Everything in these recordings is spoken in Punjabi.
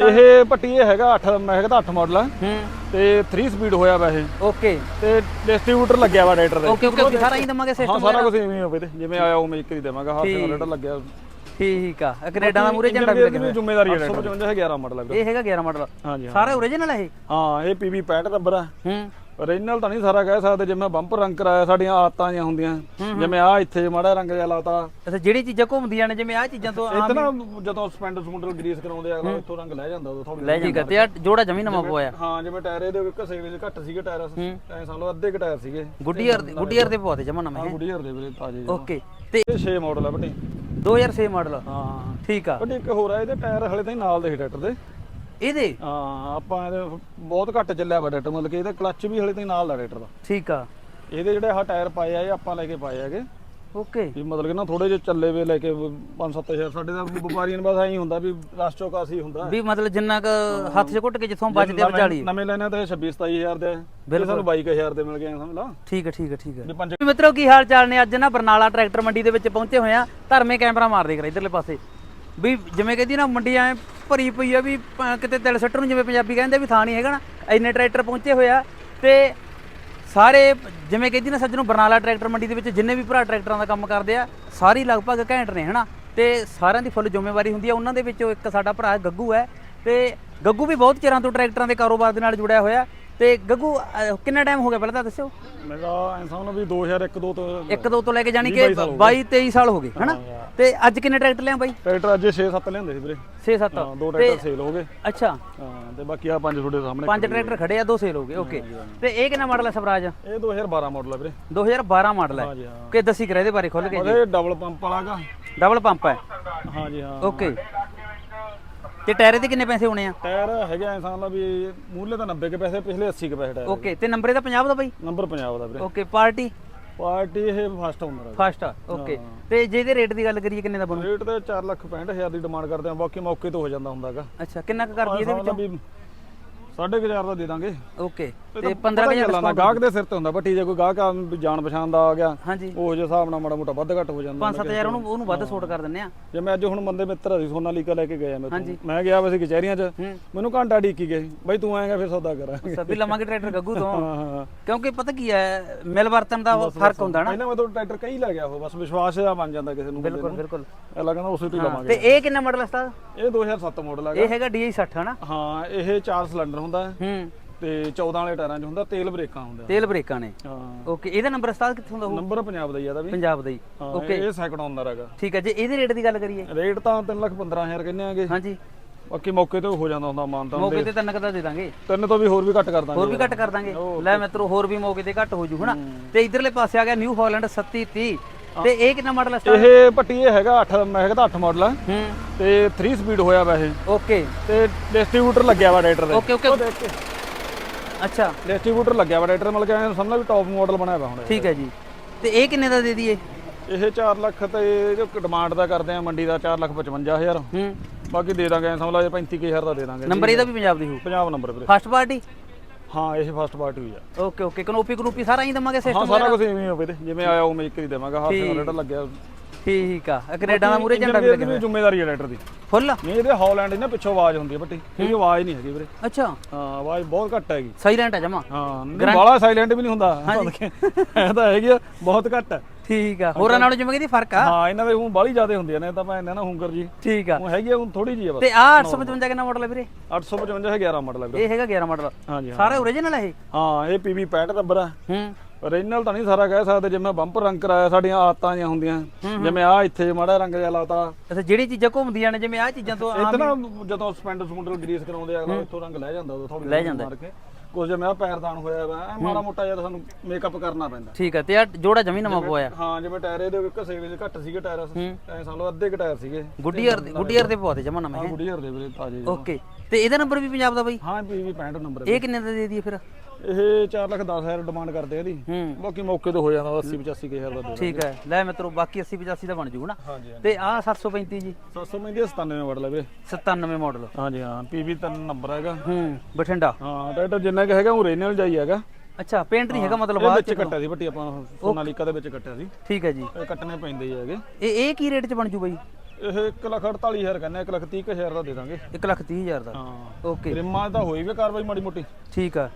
ਇਹ ਪੱਟੀ ਇਹ ਹੈਗਾ 8 ਮੈਂ ਹੈਗਾ ਤਾਂ 8 ਮਾਡਲ ਆ। ਹੂੰ। ਤੇ 3 ਸਪੀਡ ਹੋਇਆ ਵਾ ਇਹ ਓਕੇ ਤੇ ਡਿਸਟ੍ਰੀਬਿਊਟਰ ਲੱਗਿਆ ਵਾ ਰਾਈਡਰ ਦੇ ਓਕੇ ਓਕੇ ਓਕੇ ਸਾਰਾ ਹੀ ਦਵਾਂਗੇ ਹਾਂ ਸਿਸਟਮ ਸਾਰਾ ਕੁਝ ਇਵੇਂ ਹੀ ਹੋਵੇ ਤੇ ਜਿਵੇਂ ਆਇਆ ਉਵੇਂ ਇੱਕ ਹੀ ਦੇਵਾਂਗਾ ਹਾਥ ਠੀਕ। ਰਾਈਡਰ ਲੱਗਿਆ। ਠੀਕ ਆ। ਇਹ ਕੈਨੇਡਾ ਦਾ ਮੂਰੇ ਝੰਡਾ ਵੀ ਲੱਗਿਆ ਹੋਇਆ। ਜ਼ਿੰਮੇਵਾਰੀ ਹੈ 855 ਹੈ 11 ਮਾਡਲ ਇਹ ਹੈਗਾ 11 ਮਾਡਲ ਹਾਂਜੀ ਹਾਂ ਸਾਰਾ ਓਰੀਜਨਲ ਹੈ ਇਹ? ਹਾਂ ਇਹ ਪੀਵੀ 65 ਨੰਬਰ ਆ। ਹੂੰ। ਓਰੀਜਨਲ ਤਾਂ ਨਹੀਂ ਸਾਰਾ ਕਹਿ ਸਕਦੇ ਜਿਵੇਂ ਬੰਪਰ ਰੰਗ ਕਰਾਇਆ ਸਾਡੀਆਂ ਆਦਤਾਂ ਜਿਹੀਆਂ ਹੁੰਦੀਆਂ। ਜਿਵੇਂ ਆ ਇੱਥੇ ਜੇ ਮਾੜਾ ਰੰਗ ਜਿਹਾ ਲਾਤਾ। ਅੱਛਾ ਜਿਹੜੀ ਚੀਜ਼ਾਂ ਘੁੰਮਦੀਆਂ ਨੇ ਜਿਵੇਂ ਆ ਚੀਜ਼ਾਂ ਤੋਂ ਇੱਥੇ ਨਾ ਜਦੋਂ ਸਪੈਂਡਰ ਸਮੁੰਡਰ ਗਰੀਸ ਕਰਾਉਂਦੇ ਆ ਇੱਥੋਂ ਰੰਗ ਲੈ ਜਾਂਦਾ ਉਹ ਥੋੜੀ ਲੈ ਠੀਕ ਆ। ਤੇ ਆ ਜੋੜਾ ਜਮੀ ਨਵਾਂ ਪਵਾਇਆ। ਹਾਂ ਜਿਵੇਂ ਟਾਇਰ ਇਹਦੇ ਘਸੇ ਵਿੱਚ ਘੱਟ ਸੀਗੇ ਟਾਇਰ ਐ ਸਮਝ ਅੱਧੇ ਕੁ ਟਾਇਰ ਸੀਗੇ। ਗੁੱਡੀਅਰ ਦੇ ਗੁੱਡੀਅਰ ਦੇ ਪਵਾਤੇ ਜਮਾ ਨਵੇਂ ਆ ਗੁੱਡੀ ਦੇ ਵੀਰੇ ਤਾਜੇ ਓਕੇ ਤੇ ਇਹ 6 ਮਾਡਲ ਆ ਬਟੇ 2006 ਮਾਡਲ। ਹਾਂ। ਠੀਕ ਆ। ਬਟ ਇੱਕ ਹੋਰ ਆ ਇਹਦੇ ਟਾਇਰ ਹਲੇ ਤਾਂ ਨਾਲ ਦੇ ਸੀ ਟਰੈਕਟਰ ਦੇ। ਇਹਦੇ? ਹਾਂ ਆਪਾਂ ਇਹਦੇ ਬਹੁਤ ਘੱਟ ਚੱਲਿਆ ਵਾ ਟਰੈਕਟਰ ਮਤਲਬ ਕਿ ਇਹਦਾ ਕਲੱਚ ਵੀ ਹਲੇ ਤਾਂ ਨਾਲ ਦਾ ਟਰੈਕਟਰ ਦਾ। ਠੀਕ ਆ। ਇਹਦੇ ਜਿਹੜੇ ਆਹ ਟਾਇਰ ਪਾਏ ਆ ਇਹ ਆਪਾਂ ਲੈ ਕੇ ਪਾਏ ਹੈਗੇ। ਓਕੇ। ਵੀ ਮਤਲਬ ਕਿ ਨਾ ਥੋੜੇ ਜਿਹੇ ਚੱਲੇ ਵੇ ਲੈ ਕੇ 5-7000 ਸਾਡੇ ਦਾ ਵਪਾਰੀਆਂ ਨੂੰ ਬਸ ਐਂ ਹੁੰਦਾ ਵੀ ਰਾਸ਼ਟੋ ਕਾਸੀ ਹੁੰਦਾ। ਵੀ ਮਤਲਬ ਜਿੰਨਾ ਕ ਹੱਥ 'ਚ ਘੁੱਟ ਕੇ ਜਿੱਥੋਂ ਬਚਦੇ ਆ ਵਿਚਾਲੀ। ਨਵੇਂ ਲੈਣੇ ਤਾਂ 26-27000 ਦੇ ਆ। ਇਹ ਸਾਨੂੰ 22000 ਦੇ ਮਿਲ ਗਏ ਸਮਝ ਲਾ। ਠੀਕ ਹੈ ਠੀਕ ਹੈ ਠੀਕ ਹੈ ਮਿੱਤਰੋ ਕੀ ਹਾਲ ਚਾਲ ਨੇ? ਅੱਜ ਨਾ ਬਰਨਾਲਾ ਟਰੈਕਟਰ ਮੰਡੀ ਦੇ ਵਿੱਚ ਪਹੁੰਚੇ ਹੋਏ ਆ। ਧਰਮੇ ਕੈਮਰਾ ਮਾਰ ਦੇ ਕਰ ਇਧਰਲੇ ਪਾਸੇ। ਵੀ ਜਿਵੇਂ ਕਹਿੰਦੀ ਨਾ ਮੰਡੀ ਐ ਭਰੀ ਪਈ ਆ ਵੀ ਪ- ਕਿਤੇ ਤਿਲ ਸੱਟਣ ਨੂੰ ਜਿਵੇਂ ਪੰਜਾਬੀ ਕਹਿੰਦੇ ਵੀ ਥਾਂ ਨਹੀਂ ਹੈਗਾ ਨਾ, ਇੰਨੇ ਟਰੈਕਟਰ ਪਹੁੰਚੇ ਹੋਏ ਆ ਤੇ ਸਾਰੇ ਜਿਵੇਂ ਕਹਿੰਦੀ ਨਾ ਸੱਜਣੋਂ ਬਰਨਾਲਾ ਟਰੈਕਟਰ ਮੰਡੀ ਦੇ ਵਿੱਚ ਜਿੰਨੇ ਵੀ ਭਰਾ ਟਰੈਕਟਰਾਂ ਦਾ ਕੰਮ ਕਰਦੇ ਆ, ਸਾਰੀ ਲਗਭਗ ਘੈਂਟ ਨੇ, ਹਨਾ? ਤੇ ਸਾਰਿਆਂ ਦੀ ਫੁੱਲ ਜ਼ਿੰਮੇਵਾਰੀ ਹੁੰਦੀ ਆ, ਉਹਨਾਂ ਦੇ ਵਿੱਚੋਂ ਇੱਕ ਸਾਡਾ ਭਰਾ ਗੱਗੂ ਹੈ, ਤੇ ਗੱਗੂ ਵੀ ਬਹੁਤ ਚਿਰਾਂ ਤੋਂ ਟਰੈਕਟਰਾਂ ਦੇ ਕਾਰੋਬਾਰ ਦੇ ਨਾਲ ਜੁੜਿਆ ਹੋਇਆ ਤੇ ਗੱਗੂ ਅਹ, ਕਿੰਨਾ ਟਾਈਮ ਹੋ ਗਿਆ ਪਹਿਲਾਂ ਤਾਂ ਦੱਸਿਓ? ਮੇਰਾ ਇਨਸਾਨ ਨੂੰ ਵੀ 2001 2 ਤੋਂ ਇੱਕ ਦੋ ਤੋਂ ਲੈ ਕੇ ਜਾਣੀ ਕਿ 22 23 ਸਾਲ ਹੋ ਗਏ ਹਨਾ? ਤੇ ਅੱਜ ਕਿੰਨੇ ਟਰੈਕਟਰ ਲਿਆ ਬਾਈ? ਟਰੈਕਟਰ ਅੱਜ 6-7 ਲਿਆਂਦੇ ਸੀ ਵੀਰੇ। 6 7 ਹਾਂ ਦੋ ਟਰੈਕਟਰ ਸੇਲ ਹੋ ਗਏ। ਅੱਛਾ। ਹਾਂ ਤੇ ਬਾਕੀ ਆ ਪੰਜ ਤੁਹਾਡੇ ਸਾਹਮਣੇ ਪੰਜ ਟਰੈਕਟਰ ਖੜੇ ਆ ਦੋ ਸੇਲ ਹੋ ਗਏ ਓਕੇ ਤੇ ਇਹ ਕਿੰਨਾ ਮਾਡਲ ਹੈ ਸਵਰਾਜ? ਇਹ 2012 ਮਾਡਲ ਹੈ ਵੀਰੇ। 2012 ਮਾਡਲ ਹੈ ਹਾਂਜੀ ਹਾਂ। ਕਿ ਦੱਸੀ ਕਰੇ ਇਹਦੇ ਬਾਰੇ ਖੁੱਲ ਕੇ ਉਹਦੇ ਡਬਲ ਪੰਪ ਵਾਲਾਗਾ ਡਬਲ ਪੰਪ ਹੈ। ਹਾਂਜੀ ਹਾਂ। ਓਕੇ ਤੇ ਟਾਇਰ ਦੇ ਕਿੰਨੇ ਪੈਸੇ ਹੋਣੇ ਆ? ਟਾਇਰ ਹੈਗਾ ਇਨਸਾਨ ਦਾ ਵੀ ਮੂਲੇ ਤਾਂ 90 ਕੇ ਪੈਸੇ ਪਿਛਲੇ 80 ਕੇ ਪੈਸੇ ਟਾਇਰ ਓਕੇ ਤੇ ਨੰਬਰ ਇਹਦਾ 50 ਦਾ ਬਾਈ? ਨੰਬਰ ਪੰਜਾਬ ਦਾ ਵੀਰੇ। Okay party? ਪਾਰਟੀ ਇਹ ਫਸਟ ਓਨਰ ਹੈ ਫਸਟ ਆ ਓਕੇ ਤੇ ਜੇ ਇਹਦੇ ਰੇਟ ਦੀ ਗੱਲ ਕਰੀਏ ਕਿੰਨੇ ਦਾ ਬਣੂ? ਰੇਟ ਤੇ 4 ਲੱਖ 65000 ਦੀ ਡਿਮਾਂਡ ਕਰਦੇ ਆ ਬਾਕੀ ਮੌਕੇ ਤੇ ਹੋ ਜਾਂਦਾ ਹੁੰਦਾਗਾ ਅੱਛਾ ਕਿੰਨਾ ਕੁ ਕਰਦੀ ਇਹਦੇ ਵਿੱਚੋਂ? ਵੀ 4.5 ਦਾ ਦੇ ਦਾਂਗੇ। ਓਕੇ ਤੇ ਤਾਂ 15000 ਗੱਲਾਂ ਦਾ ਗਾਹਕ ਦੇ ਸਿਰ ਤੇ ਹੁੰਦਾ ਬੱਟੀ ਜੇ ਕੋਈ ਗਾਹਕ ਆ ਜਾਣ ਪਛਾਣ ਦਾ ਆ ਗਿਆ ਹਾਂਜੀ। ਉਹ ਜੇ ਹਿਸਾਬ ਨਾਲ ਮਾੜਾ ਮੋਟਾ ਵੱਧ ਘੱਟ ਹੋ ਜਾਂਦਾ। 5-7000 ਉਹਨੂੰ ਉਹਨੂੰ ਵੱਧ ਸੂਟ ਕਰ ਦਿੰਨੇ ਆ। ਜੇ ਮੈਂ ਅੱਜ ਹੁਣ ਬੰਦੇ ਮਿੱਤਰ ਅਸੀਂ ਸੋਨਾਲੀਕਾ ਲੈ ਕੇ ਗਏ ਮੈਂ ਮੈਂ ਗਿਆ ਵੈਸੇ ਕਚਹਿਰੀਆਂ 'ਚ। ਹੂੰ। ਮੈਨੂੰ ਘੰਟਾ ਢੀਕੀ ਗਏ। ਬਈ ਤੂੰ ਆਏਗਾ ਫਿਰ ਸੌਦਾ ਕਰਾਂਗੇ। ਸਭੀ ਲਵਾਂਗੇ ਟਰੈਕਟਰ ਗੱਗੂ ਤੋਂ। ਹਾਂ ਹਾਂ ਕਿਉਂਕਿ ਪਤਾ ਕੀ ਹੈ ਮਿਲ ਵਰਤਨ ਦਾ ਫ਼ਰਕ ਹੁੰਦਾ ਨਾ। ਪਹਿਲਾਂ ਮੈਂ ਤਾਂ ਟਰੈਕਟਰ ਕਈ ਲੈ ਗਿਆ ਉਹ ਬਸ ਵਿਸ਼ਵਾਸ ਜਿਹਾ ਬਣ ਜਾਂਦਾ ਕਿਸੇ ਨੂੰ ਬਿਲਕੁਲ ਬਿਲਕੁਲ। ਅਗਲਾ ਕਹਿੰਦਾ ਉਸੇ ਤੋਂ ਹੀ ਲਵਾਂਗੇ। ਤੇ ਇਹ ਕਿੰਨਾ ਮਾਡਲ ਹੈ ਉਸਤਾਦ? ਇਹ 2007 ਮਾਡਲ ਹੈਗਾ ਇਹ ਹੈਗਾ DI 60 ਹਨਾ? ਹਾਂ ਇਹ ਚਾਰ ਸਿਲੰਡਰ ਹੁੰਦਾ ਹੈ। ਤੇ 14 ਵਾਲੇ ਟਾਇਰਾਂ 'ਚ ਹੁੰਦਾ ਤੇਲ ਬ੍ਰੇਕਾਂ ਹੁੰਦਾ ਤੇਲ ਬ੍ਰੇਕਾਂ ਨੇ। ਹਾਂ। ਓਕੇ ਇਹਦਾ ਨੰਬਰ ਉਸਤਾਦ ਕਿੱਥੋਂ ਦਾ ਹੋਊ? ਨੰਬਰ ਪੰਜਾਬ ਦਾ ਹੀ ਆਦਾ ਵੀ। ਪੰਜਾਬ ਦਾ ਹੀ। ਹਾਂ ਇਹ ਸੈਕਿੰਡ ਓਨਰ ਹੈਗਾ। ਠੀਕ ਹੈ ਜੇ ਇਹਦੇ ਰੇਟ ਦੀ ਗੱਲ ਕਰੀਏ। ਰੇਟ ਤਾਂ 3 ਲੱਖ 15000 ਕਹਿੰਦੇ ਆਗੇ। ਹਾਂਜੀ। ਬਾਕੀ ਮੌਕੇ ਤੇ ਹੋ ਜਾਂਦਾ ਹੁੰਦਾ ਮਾਨ ਤਾਂ ਮੌਕੇ ਤੇ ਤਿੰਨ ਕੁ ਦਾ ਦੇ ਦਾਂਗੇ। ਤਿੰਨ ਤੋਂ ਵੀ ਹੋਰ ਵੀ ਘੱਟ ਕਰ ਦਾਂਗੇ। ਹੋਰ ਵੀ ਘੱਟ ਕਰ ਦਾਂਗੇ। ਲੈ ਮਿੱਤਰੋ ਹੋਰ ਵੀ ਮੌਕੇ ਤੇ ਘੱਟ ਹੋ ਜੂ ਹਨਾ? ਤੇ ਇਧਰਲੇ ਪਾਸੇ ਆ ਗਿਆ ਨਿਊ ਹਾਲੈਂਡ 3730 ਤੇ ਇਹ ਕਿੰਨਾ ਮਾਡਲ ਹੈ ਇਹ ਪੱਟੀ ਇਹ ਹੈਗਾ 8 ਮੈਂ ਤਾਂ 8 ਮਾਡਲ ਆ। ਹੂੰ। ਤੇ 3 ਸਪੀਡ ਹੋਇਆ ਵਾ ਇਹ। ਓਕੇ ਤੇ ਡਿਸਟ੍ਰੀਬਿਊਟਰ ਲੱਗਿਆ ਵਾ ਦੇ ਓਕੇ ਓਕੇ ਦੇਖ ਕੇ। ਅੱਛਾ। ਡਿਸਟ੍ਰੀਬਿਊਟਰ ਲੱਗਿਆ ਵਾ ਰਾਈਡਰ ਮਤਲਬ ਕਿ ਐਂ ਸਮਝ ਲਾ ਵੀ ਟੌਪ ਮਾਡਲ ਬਣਾਇਆ ਵਾ ਹੁਣ ਇਹ। ਠੀਕ ਹੈ ਜੀ। ਤੇ ਇਹ ਕਿੰਨੇ ਦਾ ਦੇ ਦਈਏ? ਇਹ 4 ਲੱਖ ਤੇ ਜੋ ਡਿਮਾਂਡ ਦਾ ਕਰਦੇ ਆ ਮੰਡੀ ਦਾ 4 ਲੱਖ 55000 ਹੂੰ। ਬਾਕੀ ਦੇ ਦਾਂਗੇ ਐਂ ਸਮਝ ਲਾ ਜੇ 35000 ਦਾ ਦੇ ਦਾਂਗੇ। ਨੰਬਰ ਇਹਦਾ ਵੀ ਪੰਜਾਬ ਦੀ ਹੋਊ। ਪੰਜਾਬ ਨੰਬਰ ਵੀਰੇ। ਫਸਟ ਪਾਰਟੀ ਹਾਂ ਇਹ ਫਸਟ ਪਾਰਟੀ ਹੋਈ ਆ। ਓਕੇ ਓਕੇ ਕਨੋਪੀ ਕਨੋਪੀ ਸਾਰਾ ਹੀ ਦਵਾਂਗੇ ਹਾਂ ਸਿਸਟਮ ਸਾਰਾ ਕੁਝ ਇਵੇਂ ਹੀ ਹੋਵੇ ਤੇ ਜਿਵੇਂ ਆਇਆ ਉਵੇਂ ਇੱਕ ਹੀ ਦੇਵਾਂਗਾ ਨਾਲ ਰੇਡਾ ਲੱਗਿਆ। ਠੀਕ ਆ ਇਹ ਕੈਨੇਡਾ ਦਾ ਮੂਰੇ ਝੰਡਾ ਵੀ ਲੱਗਿਆ ਹੋਇਆ। ਜ਼ਿੰਮੇਵਾਰੀ ਹੈ ਲੈਟਰ ਦੀ। ਫੁੱਲ? ਨਹੀਂ ਇਹਦੇ ਹਾਲੈਂਡ ਦੀ ਨਾ ਪਿੱਛੋਂ ਆਵਾਜ਼ ਹੁੰਦੀ ਹੈ ਬੱਟੀ। ਇਹਦੀ ਆਵਾਜ਼ ਨਹੀਂ ਹੈਗੀ ਵੀਰੇ। ਅੱਛਾ। ਹਾਂ ਆਵਾਜ਼ ਬਹੁਤ ਘੱਟ ਹੈਗੀ। ਸਾਇਲੈਂਟ ਹੈ ਜਮਾ। ਹਾਂ ਬਾਲਾ ਸਾਇਲੈਂਟ ਵੀ ਨਹੀਂ ਹੁੰਦਾ। ਇਹ ਤਾਂ ਹੈਗੀ ਆ ਬਹੁਤ ਘੱਟ ਹੈ ਠੀਕ ਆ। ਹੋਰਾਂ ਨਾਲੋਂ ਜਿਵੇਂ ਕਹਿੰਦੀ ਫ਼ਰਕ ਆ। ਹਾਂ ਇਹਨਾਂ ਦੇ ਹੁਣ ਬਾਲੀ ਜ਼ਿਆਦੇ ਹੁੰਦੀਆਂ ਨੇ ਤਾਂ ਮੈਂ ਨਾ ਹੁੰਗਰ ਜੀ। ਠੀਕ ਆ। ਉਹ ਹੈਗੀ ਆ ਹੁਣ ਥੋੜੀ ਜੀ ਆ ਬਸ। ਤੇ ਆ 855 ਕਿੰਨਾ ਮਾਡਲ ਹੈ ਵੀਰੇ? 855 ਹੈ 11 ਮਾਡਲ ਹੈ ਵੀਰੇ। ਇਹ ਹੈਗਾ 11 ਮਾਡਲ ਹਾਂਜੀ ਸਾਰੇ ਓਰੀਜਨਲ ਹੈ ਇਹ? ਹਾਂ ਇਹ ਪੀਵੀ 65 ਨੰਬਰ ਆ। ਹੂੰ। ਓਰੀਜਨਲ ਤਾਂ ਨਹੀਂ ਸਾਰਾ ਕਹਿ ਸਕਦੇ ਜਿਵੇਂ ਬੰਪਰ ਰੰਗ ਕਰਾਇਆ ਸਾਡੀਆਂ ਆਦਤਾਂ ਜਿਹੀਆਂ ਹੁੰਦੀਆਂ। ਜਿਵੇਂ ਆ ਇੱਥੇ ਜੇ ਮਾੜਾ ਰੰਗ ਜਿਹਾ ਲਾਤਾ। ਅੱਛਾ ਜਿਹੜੀ ਚੀਜ਼ਾਂ ਘੁੰਮਦੀਆਂ ਨੇ ਜਿਵੇਂ ਆ ਚੀਜ਼ਾਂ ਤੋਂ ਆਮ ਇੱਥੇ ਨਾ ਜਦੋਂ ਸਪੈਂਡਰ ਸਮੁੰਡਰ ਗਰੀਸ ਕਰਾਉਂਦੇ ਆ ਅਗਲਾ ਇੱਥੋਂ ਰੰਗ ਲੈ ਜਾਂਦਾ ਉਹ ਥੋੜੀ ਲੈ ਜਾਂਦਾ। ਮਾਰ ਕੇ। ਕੁਝ ਆ ਪੈਰਦਾਨ ਹੋਇਆ ਵਾ ਐਂ ਮਾੜਾ ਮੋਟਾ ਜਿਹਾ ਸਾਨੂੰ ਮੇਕਅਪ ਕਰਨਾ ਪੈਂਦਾ। ਠੀਕ ਆ ਤੇ ਆ ਜੋੜਾ ਜਮੀ ਨਵਾਂ ਪਵਾਇਆ। ਹਾਂ ਜਿਵੇਂ ਟਾਇਰ ਇਹਦੇ ਘਸੇ ਵਿੱਚ ਘੱਟ ਸੀਗੇ ਟਾਇਰ ਐ ਸਾਨੂੰ ਅੱਧੇ ਕ ਟਾਇਰ ਸੀਗੇ। ਗੁੱਡੀਅਰ ਦੇ ਗੁੱਡੀਅਰ ਦੇ ਪਵਾਤੇ ਜਮਾ ਨਵੇਂ ਗੁੱਡੀਅਰ ਦੇ ਵੀਰੇ ਤਾਜੇ ਓਕੇ ਤੇ ਇਹਦਾ ਨੰਬਰ ਵੀ ਪੰਜਾਬ ਦਾ ਬਾਈ? ਹਾਂ ਪੀਵੀ 65 ਨੰਬਰ ਇਹ ਕਿੰਨੇ ਦਾ ਦੇ ਦਈਏ ਫਿਰ? ਇਹ 4 ਲੱਖ 10000 ਡਿਮਾਂਡ ਕਰਦੇ ਆ ਇਹਦੀ। ਹੂੰ। ਬਾਕੀ ਮੌਕੇ ਤੇ ਹੋ ਜਾਂਦਾ 80 85 ਕੇ ਹਜ਼ਾਰ ਦਾ ਦੇ ਠੀਕ ਹੈ। ਲੈ ਮਿੱਤਰੋ ਬਾਕੀ 80 85 ਦਾ ਬਣ ਜੂ ਨਾ? ਹਾਂਜੀ ਤੇ ਆ 735 ਜੀ। 700 ਮਹਿੰਦੀ 97 ਮਾਡਲ ਹੈ ਵੀਰੇ 97 ਮਾਡਲ ਹਾਂਜੀ ਹਾਂ ਪੀਵੀ 3 ਨੰਬਰ ਹੈਗਾ। ਹੂੰ ਬਠਿੰਡਾ। ਹਾਂ ਟਰੈਕਟਰ ਜਿੰਨਾ ਕਿ ਹੈਗਾ ਉਹ ਓਰੀਜਨਲ ਜਾਈ ਹੈਗਾ। ਅੱਛਾ ਪੇਂਟ ਨਹੀਂ ਹੈਗਾ ਮਤਲਬ ਇਹ ਬਾਅਦ ਵਿੱਚ ਕੱਟਿਆ ਸੀ ਬੱਟੀ ਆਪਾਂ ਸੋਨਾਲੀਕਾ ਦੇ ਵਿੱਚ ਕੱਟਿਆ ਸੀ। ਠੀਕ ਹੈ ਜੀ। ਇਹ ਕੱਟਣੇ ਪੈਂਦੇ ਹੀ ਹੈਗੇ। ਇਹ ਇਹ ਕੀ ਰੇਟ ਚ ਬਣ ਜੂ ਬਾਈ? ਇਹ 148000 ਕਹਿੰਦੇ 130000 ਦਾ ਦੇ ਦਾਂਗੇ। 1 ਲੱਖ 30 ਹਜ਼ਾਰ ਦਾ। ਹਾਂ। ਓਕੇ। ਰਿਮਾਂ ਤਾਂ ਹੋਈ ਵੀ ਕਾਰਵਾਈ ਮਾੜੀ ਮੋਟੀ। ਠੀਕ ਆ।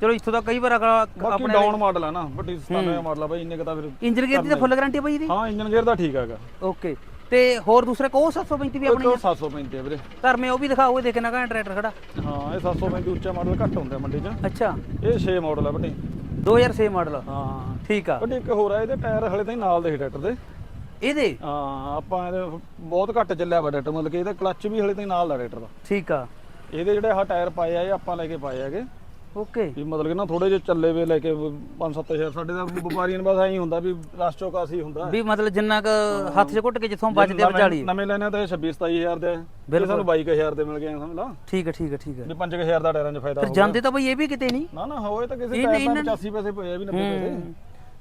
ਚਲੋ ਇੱਥੋਂ ਦਾ ਕਈ ਵਾਰ ਅਗਲਾ ਬਾਕੀ ਆਪਣੇ ਡਾਊਨ ਮਾਡਲ ਆ ਨਾ ਵੱਡੀ 97 ਮਾਡਲ ਆ ਬਾਈ ਇੰਨੇ ਕ ਤਾਂ ਫਿਰ ਇੰਜਨ ਗੇਅਰ ਦੀ ਤਾਂ ਫੁੱਲ ਗਾਰੰਟੀ ਬਾਈ ਇਹਦੀ? ਹਾਂ ਇੰਜਨ ਗੇਅਰ ਦਾ ਠੀਕ ਹੈਗਾ। ਓਕੇ ਤੇ ਹੋਰ ਦੂਸਰੇ ਕੋ 735 ਵੀ ਆਪਣੀ 735 ਆ? ਵੀਰੇ। ਧਰਮੇ ਉਹ ਵੀ ਦਿਖਾਓ ਇਹ ਦੇਖਣਾ ਕਾ ਟਰੈਕਟਰ ਖੜਾ। ਹਾਂ ਇਹ 735 ਉੱਚਾ ਮਾਡਲ ਘੱਟ ਹੁੰਦਾ ਮੰਡੀ 'ਚ। ਅੱਛਾ। ਇਹ 6 ਮਾਡਲ ਆ ਵੱਡੀ। 2006 ਮਾਡਲ ਹਾਂ। ਠੀਕ ਆ। ਵੱਡੀ ਇੱਕ ਹੋਰ ਆ ਇਹਦੇ ਟਾਇਰ ਹਲੇ ਤਾਈਂ ਨਾਲ ਦੇ ਟਰੈਕਟਰ ਦੇ। ਇਹਦੇ? ਹਾਂ ਆਪਾਂ ਇਹਦੇ ਬਹੁਤ ਘੱਟ ਚੱਲਿਆ ਵਾ ਟਰੈਕਟਰ ਮਤਲਬ ਕਿ ਇਹਦਾ ਕਲੱਚ ਵੀ ਹਲੇ ਤਾਈਂ ਨਾਲ ਦਾ ਟਰੈਕਟਰ ਦਾ ਠੀਕ ਆ। ਇਹਦੇ ਜਿਹੜੇ ਆਹ ਟਾਇਰ ਪਾਏ ਆ ਇਹ ਆਪਾਂ ਲੈ ਕੇ ਪਾਏ ਹੈਗੇ। ਓਕੇ ਵੀ ਮਤਲਬ ਕਿ ਨਾ ਥੋੜੇ ਜਿਹੇ ਚੱਲੇ ਵੇ ਲੈ ਕੇ 5-7000 ਸਾਡੇ ਦਾ ਵਪਾਰੀਆਂ ਨੂੰ ਬਸ ਐਂ ਹੁੰਦਾ ਵੀ ਰਾਸ਼ਟਰੋ ਕਾਸੀ ਹੁੰਦਾ। ਵੀ ਮਤਲਬ ਜਿੰਨਾ ਕ ਹੱਥ 'ਚ ਘੁੱਟ ਕੇ ਜਿੱਥੋਂ ਬਚਦੇ ਆ ਨਵੇਂ- ਵਿਚਾਲੀ। ਨਵੇਂ ਲੈਣੇ ਤਾਂ ਇਹ 26-27000 ਦੇ ਬਿਲ ਸਾਨੂੰ 22000 ਦੇ ਮਿਲ ਗਏ ਸਮਝ ਲਾ? ਠੀਕ ਹੈ ਠੀਕ ਹੈ ਠੀਕ ਹੈ। ਵੀ 5000 ਦਾ ਟਾਇਰਾਂ 'ਚ ਫਾਇਦਾ ਹੋ ਜਾਂਦੇ ਤਾਂ ਬਈ ਇਹ ਵੀ ਕਿਤੇ ਨਹੀਂ। ਨਾ ਨਾ ਹੋਏ ਤਾਂ ਕਿਸੇ ਟਾਇਰ ਦਾ ਇਹਨਾਂ- 85 ਪੈਸੇ ਪਏ ਆ ਵੀ 90 ਪੈਸੇ।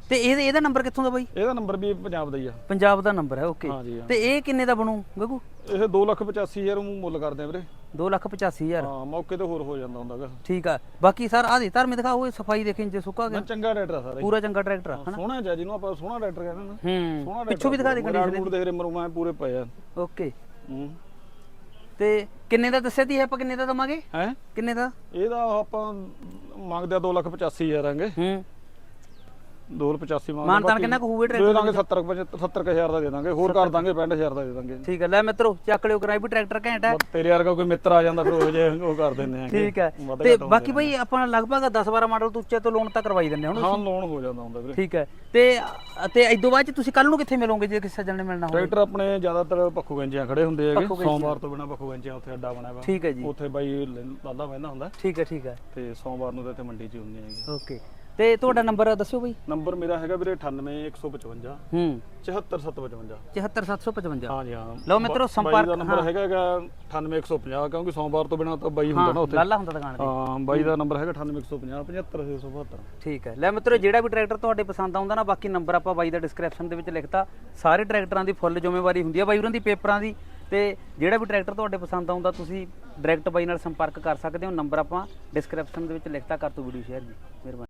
ਤੇ ਇਹਦੇ ਇਹਦਾ ਨੰਬਰ ਕਿੱਥੋਂ ਦਾ ਬਾਈ? ਇਹਦਾ ਨੰਬਰ ਵੀ ਪੰਜਾਬ ਦਾ ਹੀ ਆ। ਪੰਜਾਬ ਦਾ ਨੰਬਰ ਹੈ ਓਕੇ ਹਾਂਜੀ ਹਾਂ। ਤੇ ਇਹ ਕਿੰਨੇ ਦਾ ਬਣੂ ਗੱਗੂ? ਇਹ 285000 ਨੂੰ ਮੁੱਲ ਕਰਦੇ ਆ ਵੀਰੇ। 285000 ਹਾਂ ਮੌਕੇ ਤੇ ਹੋਰ ਹੋ ਜਾਂਦਾ ਹੁੰਦਾਗਾ। ਠੀਕ ਆ। ਬਾਕੀ ਸਰ ਆ ਦੇ ਧਰਮੇ ਦਿਖਾਓ ਇਹ ਸਫ਼ਾਈ ਦੇਖੇ ਇੰਜੇ ਸੁੱਕਾ ਗਿਆ। ਚੰਗਾ ਟਰੈਕਟਰ ਆ ਸਾਰਾ। ਪੂਰਾ ਚੰਗਾ ਟਰੈਕਟਰ ਆ ਹਨਾ? ਸੋਹਣਾ ਜਿਹਾ ਜਿਹਨੂੰ ਆਪਾਂ ਸੋਹਣਾ ਟਰੈਕਟਰ ਕਹਿੰਦੇ ਨਾ ਹੂੰ ਸੋਹਣਾ ਪਿੱਛੋਂ ਵੀ ਦਿਖਾ ਦੇ ਕੰਡੀਸ਼ਨ ਮੂਡ ਦੇਖ ਰਹੇ ਮਰੂਮਾ ਪੂਰੇ ਪਏ ਆ। ਓਕੇ ਹੂੰ। ਤੇ ਕਿੰਨੇ ਦਾ ਦੱਸਿਆ ਤੀ ਇਹ ਆਪਾਂ ਕਿੰਨੇ ਦਾ ਦਵਾਂਗੇ? ਹੈ? ਕਿੰਨੇ ਦਾ? ਇਹਦਾ ਆਪਾਂ ਮੰਗਦੇ ਆ 285000 ਆਂਗੇ। ਹੂੰ। 285 ਮੰਗਦੇ ਮਾਨਤਾਨ ਕਿੰਨਾ ਕੁ ਹੋਊ ਇਹ ਦੇ ਦਾਂਗੇ 70 70000 ਦਾ ਦੇ ਦਾਂਗੇ ਹੋਰ ਕਰ ਦਾਂਗੇ 65000 ਦਾ ਦੇ ਦਾਂਗੇ। ਠੀਕ ਹੈ ਲੈ ਮਿੱਤਰੋ ਚੱਕ ਲਿਓ ਕਰਾਈ ਵੀ ਟਰੈਕਟਰ ਘੈਂਟ ਹੈ ਤੇਰੇ ਵਰਗਾ ਕੋਈ ਮਿੱਤਰ ਆ ਜਾਂਦਾ ਫਿਰ ਉਹ ਜੇ ਉਹ ਕਰ ਦਿੰਦੇ ਆਂਗੇ ਠੀਕ ਹੈ ਤੇ ਬਾਕੀ ਬਈ ਆਪਾਂ ਲਗਭਗ 10 12 ਮਾਡਲ ਤੋਂ ਉੱਚੇ ਤੋਂ ਲੋਨ ਤਾਂ ਕਰਵਾਈ ਦਿੰਦੇ ਹੁਣ ਹਾਂ ਲੋਨ ਹੋ ਜਾਂਦਾ ਹੁੰਦਾ ਵੀਰੇ। ਠੀਕ ਹੈ ਤੇ ਤੇ ਇਦੋਂ ਬਾਅਦ ਤੁਸੀਂ ਕੱਲ ਨੂੰ ਕਿੱਥੇ ਮਿਲੋਗੇ ਜੇ ਕਿਸੇ ਸੱਜਣ ਨੇ ਮਿਲਣਾ ਹੋਵੇ? ਟਰੈਕਟਰ ਆਪਣੇ ਜ਼ਿਆਦਾਤਰ ਪੱਖੂ ਗੰਜਿਆਂ ਖੜੇ ਹੁੰਦੇ ਹੈਗੇ। ਸੋਮਵਾਰ ਤੋਂ ਬਿਨਾ ਪੱਖੂ ਗੰਜਿਆਂ ਉੱਥੇ ਅੱਡਾ ਬਣਿਆ ਵਾ। ਠੀਕ ਹੈ ਜੀ। ਉੱਥੇ ਬਾਈ ਲਾਲਾ ਬਹਿੰਦਾ ਹੁੰਦਾ। ਠੀਕ ਹੈ ਠੀਕ ਹੈ ਤੇ ਸੋਮਵਾਰ ਨੂੰ ਤਾਂ ਇੱਥੇ ਮੰਡੀ 'ਚ ਹੁੰਦੇ ਹੈਗੇ ਓਕੇ। ਤੇ ਤੁਹਾਡਾ ਨੰਬਰ ਦੱਸਿਓ ਬਈ। ਨੰਬਰ ਮੇਰਾ ਹੈਗਾ ਵੀਰੇ 98155 ਹੂੰ। 74755 74755 ਹਾਂ ਜੀ ਹਾਂ। ਲਓ ਮਿੱਤਰੋ ਸੰਪਰਕ ਦਾ ਨੰਬਰ ਹੈਗਾ ਹੈਗਾ 98150 ਕਿਉਂਕਿ ਸੋਮਵਾਰ ਤੋਂ ਬਿਨਾ ਤਾਂ ਬਾਈ ਹੁੰਦਾ ਨਾ ਉੱਥੇ। ਲਾਲਾ ਹੁੰਦਾ ਦੁਕਾਨ ਤੇ। ਹਾਂ ਬਾਈ ਦਾ ਨੰਬਰ ਹੈਗਾ 98150 75672 ਠੀਕ ਹੈ। ਲੈ ਮਿੱਤਰੋ ਜਿਹੜਾ ਵੀ ਟਰੈਕਟਰ ਤੁਹਾਡੇ ਪਸੰਦ ਆਉਂਦਾ ਨਾ ਬਾਕੀ ਨੰਬਰ ਆਪਾਂ ਬਾਈ ਦਾ ਡਿਸਕ੍ਰਿਪਸ਼ਨ ਦੇ ਵਿੱਚ ਲਿਖਤਾ। ਸਾਰੇ ਟਰੈਕਟਰਾਂ ਦੀ ਫੁੱਲ ਜ਼ਿੰਮੇਵਾਰੀ ਹੁੰਦੀ ਆ ਬਾਈ ਉਹਨਾਂ ਦੀ ਪੇਪਰਾਂ ਦੀ। ਤੇ ਜਿਹੜਾ ਵੀ ਟਰੈਕਟਰ ਤੁਹਾਡੇ ਪਸੰਦ ਆਉਂਦਾ ਤੁਸੀਂ ਡਾਇਰੈਕਟ ਬਾਈ ਨਾਲ ਸੰਪਰਕ ਕਰ ਸਕਦੇ ਹੋ। ਨੰਬਰ ਆਪਾਂ ਡਿਸਕ੍ਰਿਪਸ਼ਨ ਦੇ ਵਿੱਚ ਲਿਖਤਾ ਕਰ ਤੋ ਵੀਡੀਓ ਸ਼ੇਅਰ ਜੀ। ਮਿਹਰਬਾਨੀ।